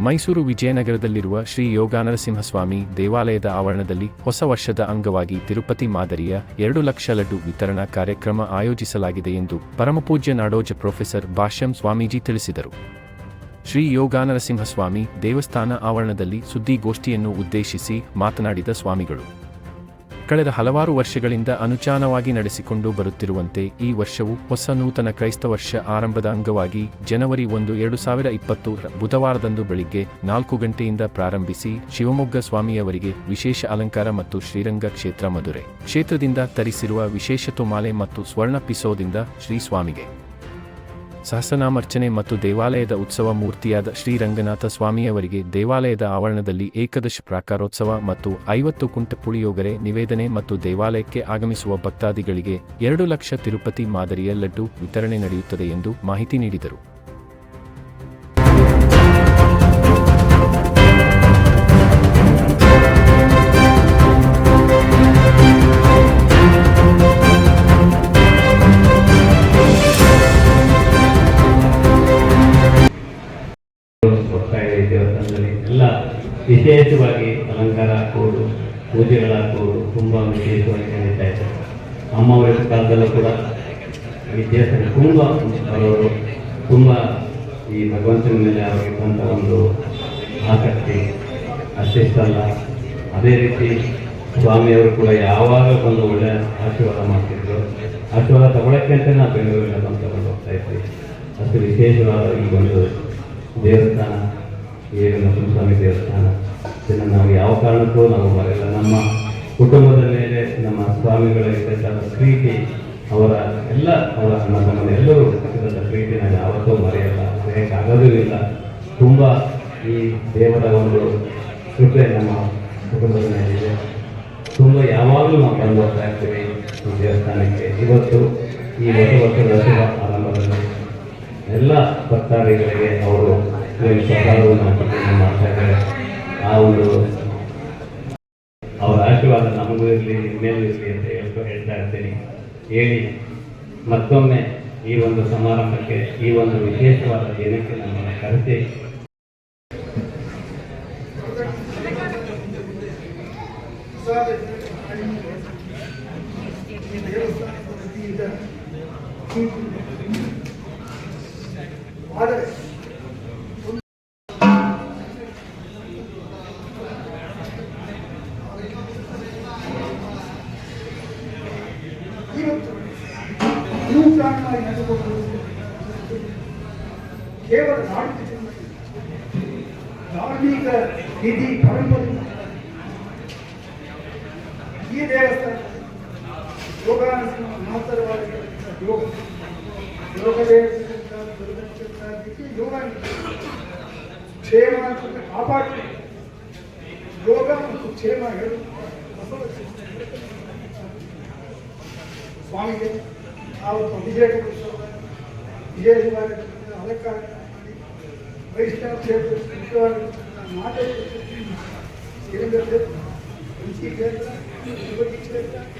ಮೈಸೂರು ವಿಜಯನಗರದಲ್ಲಿರುವ ಶ್ರೀ ಯೋಗಾನರಸಿಂಹಸ್ವಾಮಿ ದೇವಾಲಯದ ಆವರಣದಲ್ಲಿ ಹೊಸ ವರ್ಷದ ಅಂಗವಾಗಿ ತಿರುಪತಿ ಮಾದರಿಯ ಎರಡು ಲಕ್ಷ ಲಡ್ಡು ವಿತರಣಾ ಕಾರ್ಯಕ್ರಮ ಆಯೋಜಿಸಲಾಗಿದೆ ಎಂದು ಪರಮಪೂಜ್ಯ ನಾಡೋಜ ಪ್ರೊಫೆಸರ್ ಭಾಷ್ಯಂ ಸ್ವಾಮೀಜಿ ತಿಳಿಸಿದರು. ಶ್ರೀ ಯೋಗಾನರಸಿಂಹಸ್ವಾಮಿ ದೇವಸ್ಥಾನ ಆವರಣದಲ್ಲಿ ಸುದ್ದಿಗೋಷ್ಠಿಯನ್ನು ಉದ್ದೇಶಿಸಿ ಮಾತನಾಡಿದ ಸ್ವಾಮಿಗಳು. ಕಳೆದ ಹಲವಾರು ವರ್ಷಗಳಿಂದ ಅನುಚಾನವಾಗಿ ನಡೆಸಿಕೊಂಡು ಬರುತ್ತಿರುವಂತೆ ಈ ವರ್ಷವು ಹೊಸ ನೂತನ ಕ್ರೈಸ್ತ ವರ್ಷ ಆರಂಭದ ಅಂಗವಾಗಿ ಜನವರಿ ಒಂದು, ಎರಡು ಸಾವಿರ ಇಪ್ಪತ್ತು ಬುಧವಾರದಂದು ಬೆಳಿಗ್ಗೆ ನಾಲ್ಕು ಗಂಟೆಯಿಂದ ಪ್ರಾರಂಭಿಸಿ ಶಿವಮೊಗ್ಗ ಸ್ವಾಮಿಯವರಿಗೆ ವಿಶೇಷ ಅಲಂಕಾರ ಮತ್ತು ಶ್ರೀರಂಗ ಕ್ಷೇತ್ರ ಮಧುರೆ. ಕ್ಷೇತ್ರದಿಂದ ತರಿಸಿರುವ ವಿಶೇಷ ತುಮಾಲೆ ಮತ್ತು ಸ್ವರ್ಣ ಪಿಸೋದಿಂದ ಶ್ರೀ ಸ್ವಾಮಿಗೆ. ಸಹಸ್ರನಾಮರ್ಚನೆ ಮತ್ತು ದೇವಾಲಯದ ಉತ್ಸವ ಮೂರ್ತಿಯಾದ ಶ್ರೀರಂಗನಾಥ ಸ್ವಾಮಿಯವರಿಗೆ ದೇವಾಲಯದ ಆವರಣದಲ್ಲಿ ಏಕದಶ ಪ್ರಾಕಾರೋತ್ಸವ ಮತ್ತು ಐವತ್ತು ಕುಂಟ ಪುಳಿಯೋಗರೆ, ನಿವೇದನೆ ಮತ್ತು ದೇವಾಲಯಕ್ಕೆ ಆಗಮಿಸುವ ಭಕ್ತಾದಿಗಳಿಗೆ ಎರಡು ಲಕ್ಷ ತಿರುಪತಿ ಮಾದರಿಯ ಲಡ್ಡು ವಿತರಣೆ ನಡೆಯುತ್ತದೆ ಎಂದು ಮಾಹಿತಿ ನೀಡಿದರು. ಹೋಗ್ತಾ ಇದೆ ದೇವಸ್ಥಾನದಲ್ಲಿ ಎಲ್ಲ ವಿಶೇಷವಾಗಿ ಅಲಂಕಾರ ಹಾಕುವುದು ಪೂಜೆಗಳಾಕುವುದು ತುಂಬ ವಿಶೇಷವಾಗಿ ನಡೀತಾ ಇದೆ. ಅಮ್ಮವರ ಕಾಲದಲ್ಲೂ ಕೂಡ ಈ ದೇವಸ್ಥಾನ ತುಂಬ ಅವರು ತುಂಬ ಈ ಭಗವಂತನ ಮೇಲೆ ಅವರಿಗಿದ್ದಂಥ ಒಂದು ಆಸಕ್ತಿ ಅಷ್ಟಿಷ್ಟಲ್ಲ ಅದೇ ರೀತಿ ಸ್ವಾಮಿಯವರು ಕೂಡ ಯಾವಾಗ ಬಂದು ಒಳ್ಳೆಯ ಆಶೀರ್ವಾದ ಮಾಡ್ತಿದ್ರು, ಆಶೀರ್ವಾದ ತಗೊಳಕ್ಕೆ ಅಂತ ನಾವು ಬೆಂಗಳೂರಿನ ಬಂದು ತಗೊಂಡು ಹೋಗ್ತಾ ಇದ್ವಿ. ಅಷ್ಟು ವಿಶೇಷವಾದ ಈ ಒಂದು ದೇವಸ್ಥಾನ ಏನು ಸ್ವಾಮಿ ದೇವಸ್ಥಾನ. ಇದನ್ನು ನಾವು ಯಾವ ಕಾರಣಕ್ಕೂ ನಾವು ಬರೆಯಲ್ಲ ನಮ್ಮ ಕುಟುಂಬದ ಮೇಲೆ ನಮ್ಮ ಸ್ವಾಮಿಗಳ ಇದ್ದಂಥ ಪ್ರೀತಿ, ಅವರ ಎಲ್ಲ ಅವರ ನಮ್ಮ ಎಲ್ಲರೂ ಇದ್ದಂಥ ಪ್ರೀತಿ ನಾನು ಯಾವತ್ತೂ ಮರೆಯಲ್ಲ. ಮರೆಯೋಕ್ಕಾಗೋದೂ ಇಲ್ಲ ತುಂಬ ಈ ದೇವರ ಒಂದು ಕೃಪೆ ನಮ್ಮ ಕುಟುಂಬದ ಮೇಲಿದೆ ತುಂಬ ಯಾವಾಗಲೂ ನಾವು ಬಂದು ಹೋಗ್ತಾ ಇರ್ತೀವಿ ಈ ದೇವಸ್ಥಾನಕ್ಕೆ. ಇವತ್ತು ಈ ಹೊಸ ವರ್ಷದ ಶುಭ ಆರಂಭದಲ್ಲಿ. ಎಲ್ಲ ಭಕ್ತಾದಿಗಳಿಗೆ ಅವರು ಸಹಕಾರವನ್ನು ಹಾಕಿಕೊಂಡು ಮಾಡ್ತಾ ಇದ್ದಾರೆ ಆ ಒಂದು ಅವರ ಆಶೀರ್ವಾದ ನಮಗೂ ಇರಲಿ ನಿಮ್ಮೇಲೂ ಇರಲಿ ಅಂತ ಹೇಳ್ಕೊ ಹೇಳ್ತಾ ಇರ್ತೀನಿ. ಹೇಳಿ, ಮತ್ತೊಮ್ಮೆ ಈ ಒಂದು ಸಮಾರಂಭಕ್ಕೆ ಈ ಒಂದು ವಿಶೇಷವಾದ ದಿನಕ್ಕೆ ನಮ್ಮನ್ನು ಕರೆಸಿ. ಆದರೆ ಇವತ್ತು ಅನುಷ್ಠಾನವಾಗಿ ನಡೆದುಕೊಂಡು ಕೇವಲ ನಾಡಿನ ಜನ ಧಾರ್ಮಿಕ ವಿಧಿ ಪರಂಪರೆ ಈ ದೇವಸ್ಥಾನ ಯೋಗಾನಂದ ಮಹತ್ತರವಾದ ಯೋಗ ಯೋಗವೇ ಬರುವುದಕ್ಕೆ ಯೋಗ ಕ್ಷೇಮ ಅಂತ ಕಾಪಾಡಿ ಯೋಗ ಮತ್ತು ಕ್ಷೇಮ ಹೇಳು ಬಸವ ಸ್ವಾಮಿಗೆ ಆವತ್ತು ಅಭಿಷೇಕ ವಿಜಯವಾಗಿ ಅಲಂಕಾರ ಮಾಡಿ ವೈಷ್ಣವ ಕ್ಷೇತ್ರ ಮುಖ್ಯವಾಗಿ ಮಾತಾಡಿ ಶ್ರೀರಂಗ ಕ್ಷೇತ್ರ ಕ್ಷೇತ್ರ ಕ್ಷೇತ್ರ